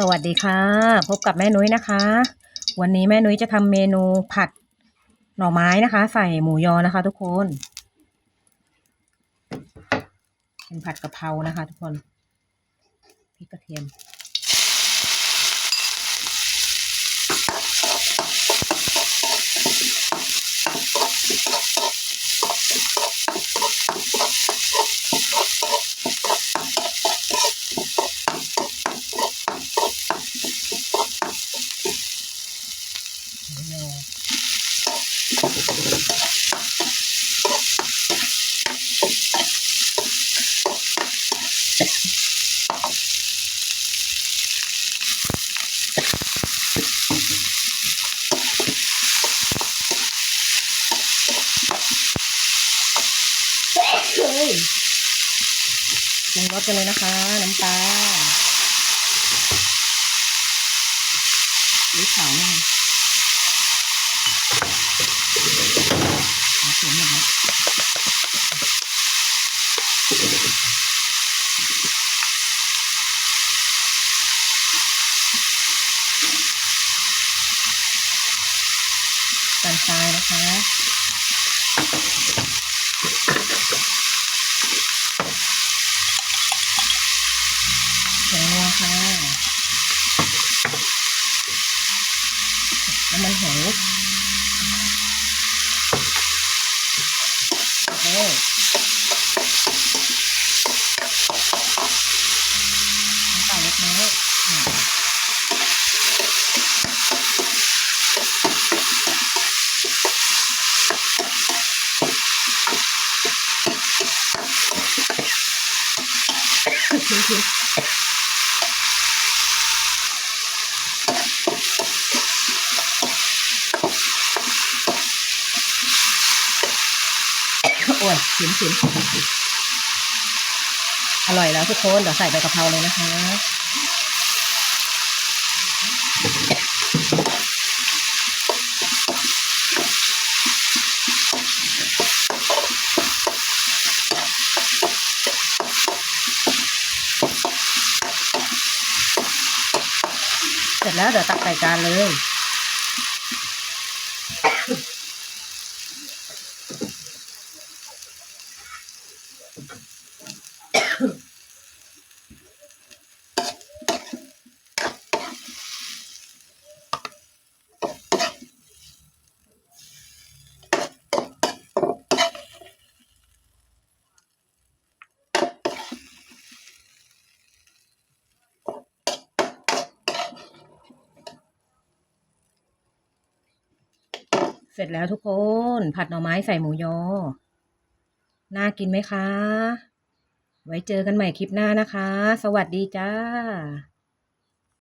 สวัสดีค่ะ พบกับแม่นุ้ยนะคะ วันนี้แม่นุ้ยจะทำเมนูผัดหน่อไม้นะคะ ใส่หมูยอนะคะ ทุกคนเป็นผัดกะเพรานะคะ ทุกคนพริกกระเทียม ปรุงรสกันเลยนะคะ น้ำตาลหรือขาวเนี่ยหาเสียงหมดนะตามทรายนะคะผงนัว ค่ะน้ำมันหอยโอ้น้ำตาลเล็กน้อยอืมชิมชิมโอ้ยชิมชิมอร่อยแล้วทุกคนเดี๋ยวใส่ใบกะเพราเลยนะคะเสร็จแล้วเดี๋ยวตักใส่จานเลย เสร็จแล้วทุกคน ผัดหน่อไม้ใส่หมูยอ น่ากินไหมคะ ไว้เจอกันใหม่คลิปหน้านะคะ สวัสดีจ้า